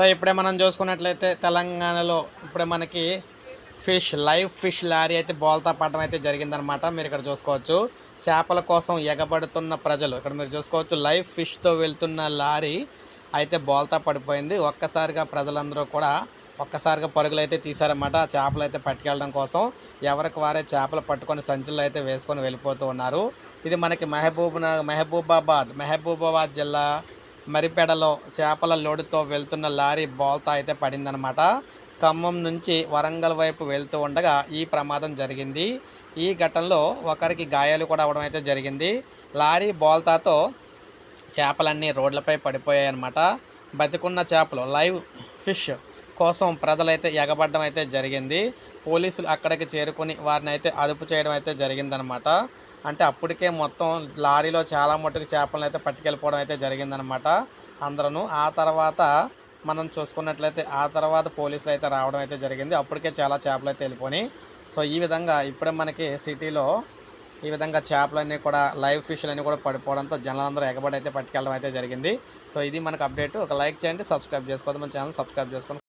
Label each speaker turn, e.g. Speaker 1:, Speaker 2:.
Speaker 1: So ఇప్పుడే మనం చూసుకున్నట్లయితే తెలంగాణలో ఇప్పుడే మనకి ఫిష్ లైవ్ ఫిష్ లారీ అయితే బోల్తా పడడం అయితే జరిగిందనమాట మీరు ఇక్కడ చూసుకోవచ్చు. చేపల కోసం ఎగబడుతున్న ప్రజలు ఇక్కడ మీరు చూసుకోవచ్చు లైవ్ ఫిష్తో వెళ్తున్న లారీ అయితే బోల్తా పడిపోయింది. ఒక్కసారిగా ప్రజలందరూ కూడా ఒక్కసారిగా పరుగులు అయితే తీశారన్నమాట ఆ చేపలు అయితే పట్టుకెళ్ళడం కోసం. ఎవరికి వారే చేపలు పట్టుకొని సంచుల్లో అయితే వేసుకొని వెళ్ళిపోతూ ఉన్నారు. ఇది మనకి మహబూబ్ నగర్ మహబూబాబాద్ మహబూబాబాద్ జిల్లా మరిపెడలో చేపల లోడుతో వెళ్తున్న లారీ బోల్తా అయితే పడిందనమాట ఖమ్మం నుంచి వరంగల్ వైపు వెళ్తూ ఉండగా ఈ ప్రమాదం జరిగింది. ఈ ఘటనలో ఒకరికి గాయాలు కూడా అవడం అయితే జరిగింది. లారీ బోల్తాతో చేపలన్నీ రోడ్లపై పడిపోయాయన్నమాట. బతికున్న చేపలు లైవ్ ఫిష్ కోసం ప్రజలైతే ఎగబడడం అయితే జరిగింది. పోలీసులు అక్కడికి చేరుకొని వారిని అయితే అదుపు చేయడం అయితే జరిగిందనమాట అంటే అప్పటికే మొత్తం లారీలో చాలా మట్టుకు చేపలను అయితే పట్టుకెళ్ళిపోవడం అయితే జరిగిందనమాట అందరూ ఆ తర్వాత మనం చూసుకున్నట్లయితే ఆ తర్వాత పోలీసులు అయితే రావడం అయితే జరిగింది. అప్పటికే చాలా చేపలు అయితే వెళ్ళిపోయి సో ఈ విధంగా ఇప్పుడే మనకి సిటీలో ఈ విధంగా చేపలన్నీ కూడా లైవ్ ఫిష్లన్నీ కూడా పడిపోవడంతో జనాలందరూ ఎగబడి అయితే పట్టుకెళ్ళడం అయితే జరిగింది. సో ఇది మనకు అప్డేట్. ఒక లైక్ చేయండి సబ్స్క్రైబ్ చేసుకోవద్దు. మన ఛానల్ సబ్స్క్రైబ్ చేసుకోండి.